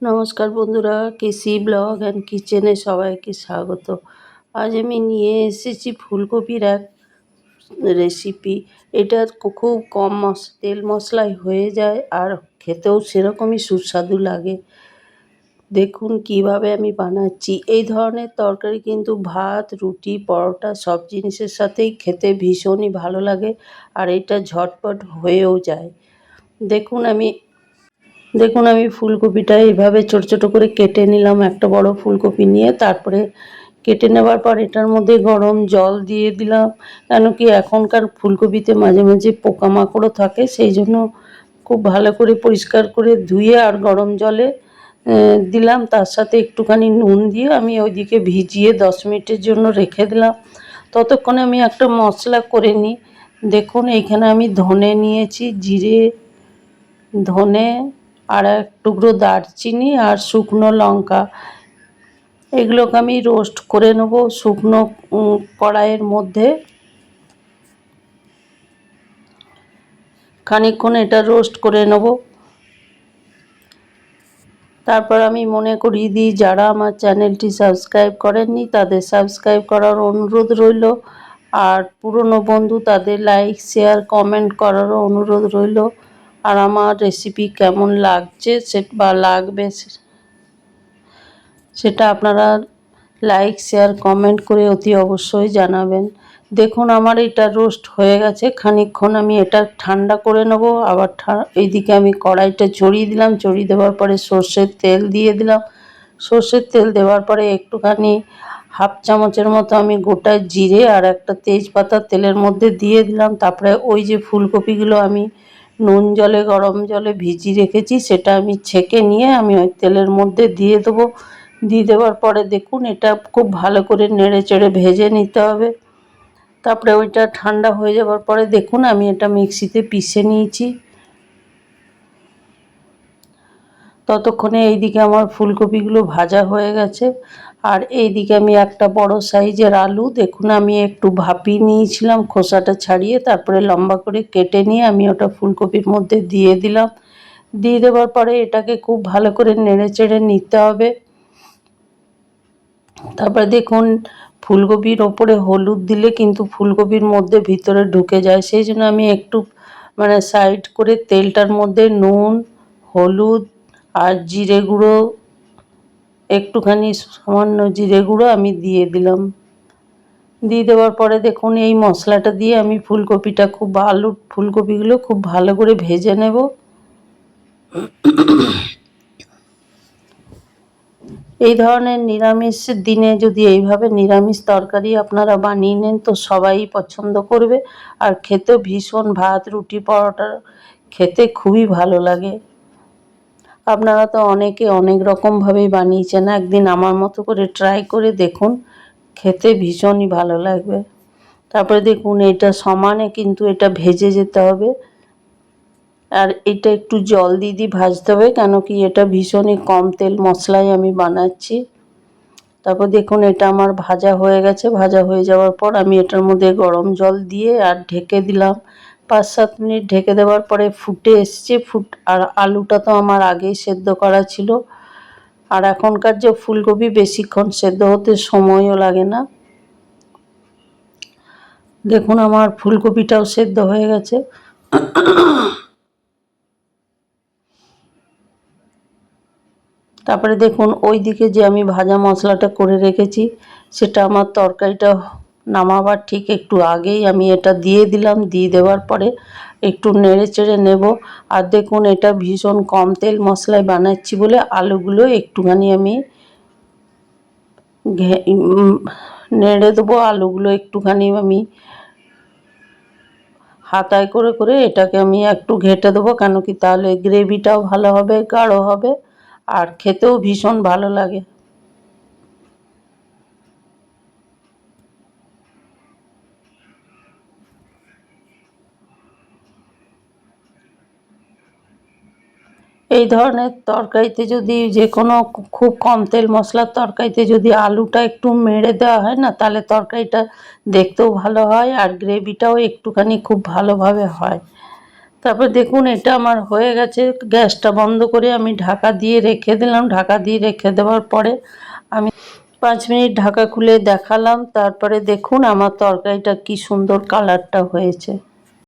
নমস্কার বন্ধুরা, কেসি blog and কিচেনে সবাইকে স্বাগত। আজ আমি নিয়ে এসেছি ফুলকপির এক রেসিপি এটা খুব কম মশ তেল মশলায় হয়ে যায় আর খেতেও সেরকমই সুস্বাদু লাগে। দেখুন কীভাবে আমি বানাচ্ছি। এই ধরনের তরকারি কিন্তু ভাত, রুটি, পরোটা সব জিনিসের সাথেই খেতে ভীষণই ভালো লাগে আর এটা ঝটপট হয়েও যায়। দেখুন আমি দেখুন, আমি ফুলকপিটা এইভাবে ছোট ছোট করে কেটে নিলাম একটা বড় ফুলকপি নিয়ে। তারপরে কেটে নেওয়ার পর এটার মধ্যে গরম জল দিয়ে দিলাম, কেন কি এখনকার ফুলকপিতে মাঝে মাঝে পোকামাকড়ও থাকে, সেই জন্য খুব ভালো করে পরিষ্কার করে ধুয়ে আর গরম জলে দিলাম। তার সাথে একটুখানি নুন দিয়ে আমি ওইদিকে ভিজিয়ে দশ মিনিটের জন্য রেখে দিলাম। ততক্ষণে আমি একটা মশলা করে নিই। দেখুন, এইখানে আমি ধনে নিয়েছি, জিরে, ধনে আর এক টুকরো দারচিনি আর শুকনো লঙ্কা। এগুলোকে আমি রোস্ট করে নেব শুকনো কড়াইয়ের মধ্যে। খানিকক্ষণ এটা রোস্ট করে নেব। তারপর আমি মনে করিয়ে দিই, যারা আমার চ্যানেলটি সাবস্ক্রাইব করেননি, তাদের সাবস্ক্রাইব করার অনুরোধ রইল। আর পুরনো বন্ধু, তাদের লাইক, শেয়ার, কমেন্ট করারও অনুরোধ রইল। আর আমার রেসিপি কেমন লাগছে সে, বা লাগবে সেটা আপনারা লাইক শেয়ার কমেন্ট করে অতি অবশ্যই জানাবেন। দেখুন আমার এটা রোস্ট হয়ে গেছে, খানিকক্ষণ আমি এটা ঠান্ডা করে নেব, আবার এইদিকে আমি কড়াইটা চড়িয়ে দিলাম চড়িয়ে দেওয়ার পরে সর্ষের তেল দিয়ে দিলাম। সর্ষের তেল দেওয়ার পরে একটুখানি হাফ চামচের মতো আমি গোটা জিরে আর একটা তেজপাতা তেলের মধ্যে দিয়ে দিলাম। তারপরে ওই যে ফুলকপিগুলো আমি নুন জলে, গরম জলে ভিজিয়ে রেখেছি, সেটা আমি ছেঁকে নিয়ে আমি ওই তেলের মধ্যে দিয়ে দেবো। দিয়ে দেওয়ার পরে দেখুন, এটা খুব ভালো করে নেড়ে চেড়ে ভেজে নিতে হবে। তারপরে ওইটা ঠান্ডা হয়ে যাওয়ার পরে দেখুন, আমি এটা মিক্সিতে পিষে নিয়েছি। ততক্ষণে এইদিকে আমার ফুলকপিগুলো ভাজা হয়ে গেছে। আর এইদিকে আমি একটা বড় সাইজের আলু। দেখুন, আমি একটু ভাপিয়ে নিয়েছিলাম, খোসাটা ছাড়িয়ে তারপরে লম্বা করে কেটে নিয়ে আমি ওটা ফুলকপির মধ্যে দিয়ে দিলাম। দিয়ে দেওয়ার পরে এটাকে খুব ভালো করে নেড়ে চেড়ে নিতে হবে। তারপরে দেখুন, ফুলকপির ওপরে হলুদ দিলে কিন্তু ফুলকপির মধ্যে ভিতরে ঢুকে যায়। সেই জন্য আমি একটু মানে সাইড করে তেলটার মধ্যে নুন, হলুদ আর জিরে গুঁড়ো, একটুখানি সামান্য জিরে গুঁড়ো আমি দিয়ে দিলাম। দিয়ে দেওয়ার পরে দেখুন, এই মশলাটা দিয়ে আমি ফুলকপিটা খুব আলু, ফুলকপিগুলো খুব ভালো করে ভেজে নেব। এই ধরনের নিরামিষ দিনে যদি এইভাবে নিরামিষ তরকারি আপনারা বানিয়ে নেন, তো সবাই পছন্দ করবে। আর খেতেও ভীষণ ভাত, রুটি, পরোটা খেতে খুবই ভালো লাগে। আপনারা তো অনেকে অনেক রকমভাবেই বানিয়েছেন, একদিন আমার মতো করে ট্রাই করে দেখুন, খেতে ভীষণই ভালো লাগবে। তারপরে দেখুন, এটা সমানে কিন্তু এটা ভেজে যেতে হবে। আর এটা একটু জল দিয়ে দিয়ে ভাজতে হবে, কেন কি এটা ভীষণই কম তেল মশলায় আমি বানাচ্ছি। তারপর দেখুন, এটা আমার ভাজা হয়ে গেছে। ভাজা হয়ে যাওয়ার পর আমি এটার মধ্যে গরম জল দিয়ে আর ঢেকে দিলাম। পাঁচ সাত মিনিট ঢেকে দেওয়ার পরে ফুটে এসছে। ফুট, আর আলুটা তো আমার আগেই সেদ্ধ করা ছিল। আর এখনকার যে ফুলকপি বেশিক্ষণ সেদ্ধ হতে সময়ও লাগে না। দেখুন, আমার ফুলকপিটাও সেদ্ধ হয়ে গেছে। তারপরে দেখুন ওই দিকে যে আমি ভাজা মশলাটা করে রেখেছি, সেটা আমার তরকারিটা নামাবার ঠিক একটু আগেই আমি এটা দিয়ে দিলাম, দিয়ে দেওয়ার পরে একটু নেড়ে চেড়ে নেব। আর দেখুন, এটা ভীষণ কম তেল মশলায় বানাচ্ছি বলে আলুগুলো একটুখানি আমি নেড়ে দেবো। আলুগুলো একটুখানি আমি হাতায় করে করে এটাকে আমি একটু ঘেটে দেবো, কেন কি তাহলে গ্রেভিটাও ভালো হবে, গাঢ় হবে, আর খেতেও ভীষণ ভালো লাগে। এই ধরনের তরকারিতে যদি যে কোনো খুব কম তেল মশলার তরকারিতে যদি আলুটা একটু মেরে দেওয়া হয় না, তাহলে তরকারিটা দেখতেও ভালো হয় আর গ্রেভিটাও একটুখানি খুব ভালোভাবে হয়। তারপর দেখুন, এটা আমার হয়ে গেছে, গ্যাসটা বন্ধ করে আমি ঢাকা দিয়ে রেখে দিলাম। ঢাকা দিয়ে রেখে দেওয়ার পরে আমি পাঁচ মিনিট ঢাকা খুলে দেখালাম। তারপরে দেখুন, আমার তরকারিটা কি সুন্দর কালারটা হয়েছে।